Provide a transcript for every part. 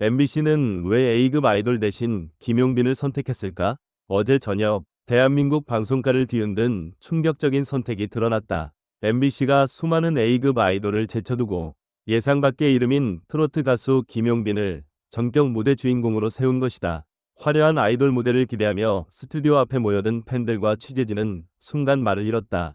MBC는 왜 A급 아이돌 대신 김용빈을 선택했을까? 어제 저녁 대한민국 방송가를 뒤흔든 충격적인 선택이 드러났다. MBC가 수많은 A급 아이돌을 제쳐두고 예상 밖의 이름인 트로트 가수 김용빈을 전격 무대 주인공으로 세운 것이다. 화려한 아이돌 무대를 기대하며 스튜디오 앞에 모여든 팬들과 취재진은 순간 말을 잃었다.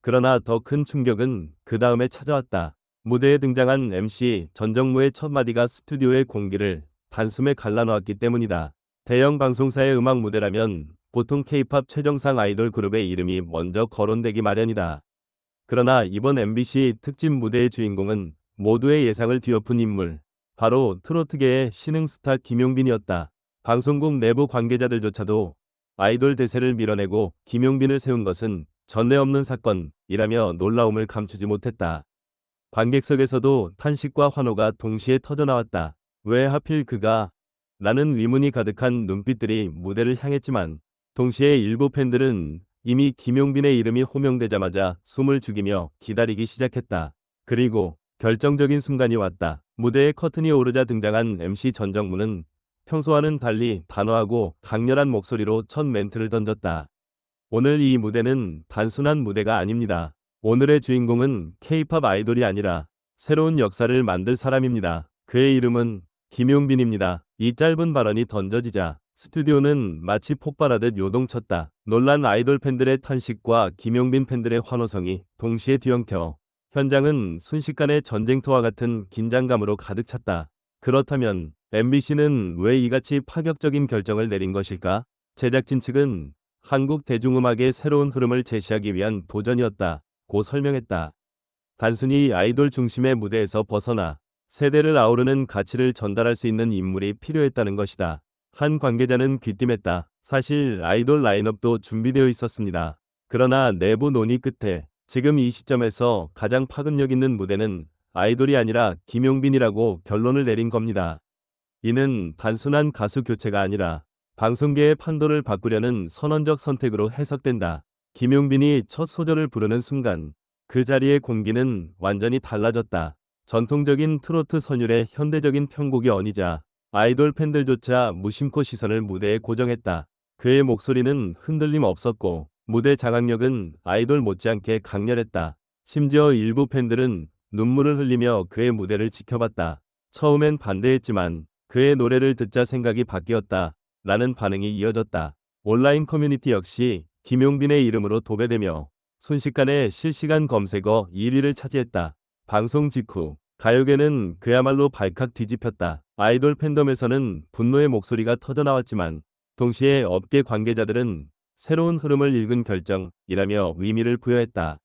그러나 더 큰 충격은 그 다음에 찾아왔다. 무대에 등장한 MC 전정무의 첫 마디가 스튜디오의 공기를 단숨에 갈라놓았기 때문이다. 대형 방송사의 음악 무대라면 보통 K-팝 최정상 아이돌 그룹의 이름이 먼저 거론되기 마련이다. 그러나 이번 MBC 특집 무대의 주인공은 모두의 예상을 뒤엎은 인물, 바로 트로트계의 신흥 스타 김용빈이었다. 방송국 내부 관계자들조차도 아이돌 대세를 밀어내고 김용빈을 세운 것은 전례 없는 사건이라며 놀라움을 감추지 못했다. 관객석에서도 탄식과 환호가 동시에 터져나왔다. 왜 하필 그가? 라는 의문이 가득한 눈빛들이 무대를 향했지만 동시에 일부 팬들은 이미 김용빈의 이름이 호명되자마자 숨을 죽이며 기다리기 시작했다. 그리고 결정적인 순간이 왔다. 무대에 커튼이 오르자 등장한 MC 전정무는 평소와는 달리 단호하고 강렬한 목소리로 첫 멘트를 던졌다. 오늘 이 무대는 단순한 무대가 아닙니다. 오늘의 주인공은 K-팝 아이돌이 아니라 새로운 역사를 만들 사람입니다. 그의 이름은 김용빈입니다. 이 짧은 발언이 던져지자 스튜디오는 마치 폭발하듯 요동쳤다. 놀란 아이돌 팬들의 탄식과 김용빈 팬들의 환호성이 동시에 뒤엉켜 현장은 순식간에 전쟁터와 같은 긴장감으로 가득 찼다. 그렇다면 MBC는 왜 이같이 파격적인 결정을 내린 것일까? 제작진 측은 한국 대중음악의 새로운 흐름을 제시하기 위한 도전이었다. 고 설명했다. 단순히 아이돌 중심의 무대에서 벗어나 세대를 아우르는 가치를 전달할 수 있는 인물이 필요했다는 것이다. 한 관계자는 귀띔했다. 사실 아이돌 라인업도 준비되어 있었습니다. 그러나 내부 논의 끝에 지금 이 시점에서 가장 파급력 있는 무대는 아이돌이 아니라 김용빈이라고 결론을 내린 겁니다. 이는 단순한 가수 교체가 아니라 방송계의 판도를 바꾸려는 선언적 선택으로 해석된다. 김용빈이 첫 소절을 부르는 순간 그 자리의 공기는 완전히 달라졌다. 전통적인 트로트 선율의 현대적인 편곡이 어니자 아이돌 팬들조차 무심코 시선을 무대에 고정했다. 그의 목소리는 흔들림 없었고 무대 장악력은 아이돌 못지않게 강렬했다. 심지어 일부 팬들은 눈물을 흘리며 그의 무대를 지켜봤다. 처음엔 반대했지만 그의 노래를 듣자 생각이 바뀌었다. 라는 반응이 이어졌다. 온라인 커뮤니티 역시 김용빈의 이름으로 도배되며 순식간에 실시간 검색어 1위를 차지했다. 방송 직후 가요계는 그야말로 발칵 뒤집혔다. 아이돌 팬덤에서는 분노의 목소리가 터져나왔지만 동시에 업계 관계자들은 새로운 흐름을 읽은 결정이라며 의미를 부여했다.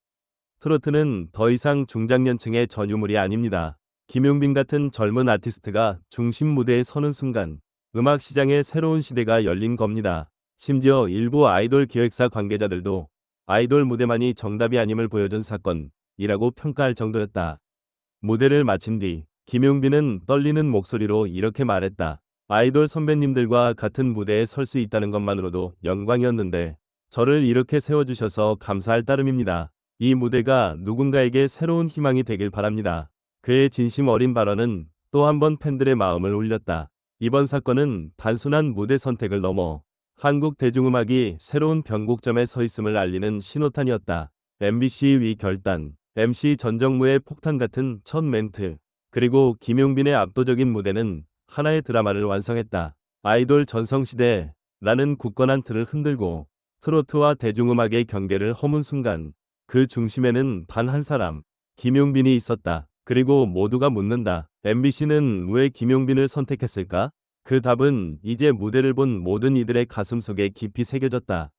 트로트는 더 이상 중장년층의 전유물이 아닙니다. 김용빈 같은 젊은 아티스트가 중심 무대에 서는 순간 음악 시장의 새로운 시대가 열린 겁니다. 심지어 일부 아이돌 기획사 관계자들도 아이돌 무대만이 정답이 아님을 보여준 사건이라고 평가할 정도였다. 무대를 마친 뒤 김용빈은 떨리는 목소리로 이렇게 말했다. 아이돌 선배님들과 같은 무대에 설 수 있다는 것만으로도 영광이었는데 저를 이렇게 세워주셔서 감사할 따름입니다. 이 무대가 누군가에게 새로운 희망이 되길 바랍니다. 그의 진심 어린 발언은 또 한 번 팬들의 마음을 울렸다. 이번 사건은 단순한 무대 선택을 넘어 한국 대중음악이 새로운 변곡점에 서 있음을 알리는 신호탄이었다. MBC 위 결단, MC 전정무의 폭탄 같은 첫 멘트, 그리고 김용빈의 압도적인 무대는 하나의 드라마를 완성했다. 아이돌 전성시대라는 굳건한 틀을 흔들고 트로트와 대중음악의 경계를 허문 순간 그 중심에는 단 한 사람, 김용빈이 있었다. 그리고 모두가 묻는다. MBC는 왜 김용빈을 선택했을까? 그 답은 이제 무대를 본 모든 이들의 가슴 속에 깊이 새겨졌다.